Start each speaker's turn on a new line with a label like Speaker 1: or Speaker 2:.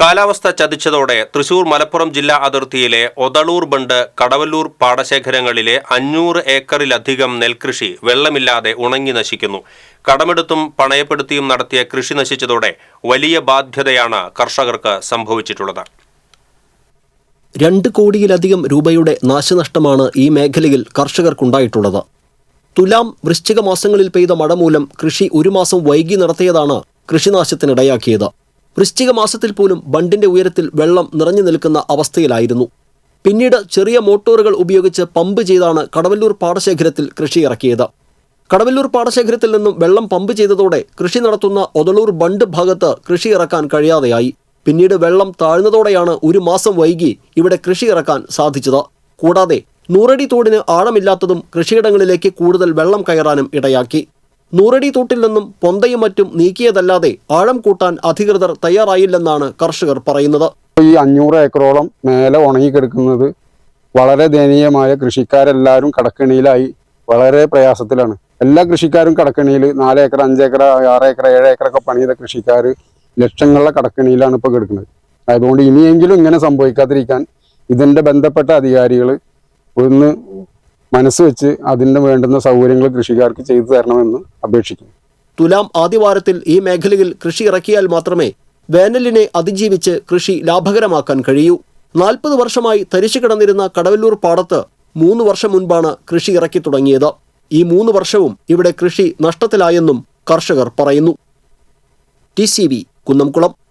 Speaker 1: കാലാവസ്ഥ ചതിച്ചതോടെ തൃശൂർ മലപ്പുറം ജില്ലാ അതിർത്തിയിലെ ഒതളൂർ ബണ്ട് കടവല്ലൂർ പാടശേഖരങ്ങളിലെ അഞ്ഞൂറ് ഏക്കറിലധികം നെൽകൃഷി വെള്ളമില്ലാതെ ഉണങ്ങി നശിക്കുന്നു. കടമെടുത്തും പണയപ്പെടുത്തിയും നടത്തിയ കൃഷി നശിച്ചതോടെ വലിയ ബാധ്യതയാണ് കർഷകർക്ക് സംഭവിച്ചിട്ടുള്ളത്.
Speaker 2: രണ്ട് കോടിയിലധികം രൂപയുടെ നാശനഷ്ടമാണ് ഈ മേഖലയിൽ കർഷകർക്കുണ്ടായിട്ടുള്ളത്. തുലാം വൃശ്ചിക മാസങ്ങളിൽ പെയ്ത മഴ മൂലം കൃഷി ഒരു മാസം വൈകി നടത്തിയതാണ് കൃഷിനാശത്തിനിടയാക്കിയത്. വൃശ്ചിക മാസത്തിൽ പോലും ബണ്ടിന്റെ ഉയരത്തിൽ വെള്ളം നിറഞ്ഞു നിൽക്കുന്ന അവസ്ഥയിലായിരുന്നു. പിന്നീട് ചെറിയ മോട്ടോറുകൾ ഉപയോഗിച്ച് പമ്പ് ചെയ്താണ് കടവല്ലൂർ പാടശേഖരത്തിൽ കൃഷി ഇറക്കിയത്. കടവല്ലൂർ പാടശേഖരത്തിൽ നിന്നും വെള്ളം പമ്പ് ചെയ്തതോടെ കൃഷി നടത്തുന്ന ഒതളൂർ ബണ്ട് ഭാഗത്ത് കൃഷി ഇറക്കാൻ കഴിയാതെയായി. പിന്നീട് വെള്ളം താഴ്ന്നതോടെയാണ് ഒരു മാസം വൈകി ഇവിടെ കൃഷി ഇറക്കാൻ സാധിച്ചത്. കൂടാതെ നൂറടി തോടിന് ആഴമില്ലാത്തതും കൃഷിയിടങ്ങളിലേക്ക് കൂടുതൽ വെള്ളം കയറാനും ഇടയാക്കി. നൂറടി തൂട്ടിൽ നിന്നും പൊന്തയും മറ്റും നീക്കിയതല്ലാതെ ആഴം കൂട്ടാൻ അധികൃതർ തയ്യാറായില്ലെന്നാണ് കർഷകർ പറയുന്നത്.
Speaker 3: ഈ അഞ്ഞൂറ് ഏക്കറോളം മേലെ ഉണങ്ങിക്കിടക്കുന്നത് വളരെ ദയനീയമായ കൃഷിക്കാരെല്ലാവരും കടക്കിണിയിലായി വളരെ പ്രയാസത്തിലാണ്. എല്ലാ കൃഷിക്കാരും കടക്കിണിയിൽ നാല് ഏക്കർ അഞ്ച് ഏക്കർ ആറ് ഏക്കർ ഏഴ് ഏക്കറൊക്കെ പണിത കൃഷിക്കാർ ലക്ഷങ്ങളുടെ കടക്കിണിയിലാണ് ഇപ്പോൾ കിടക്കുന്നത്. അതുകൊണ്ട് ഇനിയെങ്കിലും ഇങ്ങനെ സംഭവിക്കാതിരിക്കാൻ ഇതിന്റെ ബന്ധപ്പെട്ട അധികാരികൾ ഒന്ന് മനസ്സ് വെച്ച് അതിന് വേണ്ടുന്ന സൗകര്യങ്ങൾ കൃഷിക്കാർക്ക് ചെയ്തു തരണമെന്ന് അപേക്ഷിക്കുന്നു.
Speaker 2: തുലാം ആദ്യവാരത്തിൽ ഈ മേഖലയിൽ കൃഷി ഇറക്കിയാൽ മാത്രമേ വേനലിനെ അതിജീവിച്ച് കൃഷി ലാഭകരമാക്കാൻ കഴിയൂ. നാൽപ്പത് വർഷമായി തരിശു കിടന്നിരുന്ന കടവല്ലൂർ പാടത്ത് മൂന്ന് വർഷം മുൻപാണ് കൃഷി ഇറക്കി തുടങ്ങിയത്. ഈ മൂന്ന് വർഷവും ഇവിടെ കൃഷി നഷ്ടത്തിലായെന്നും കർഷകർ പറയുന്നു. T C V Kunnamkulam.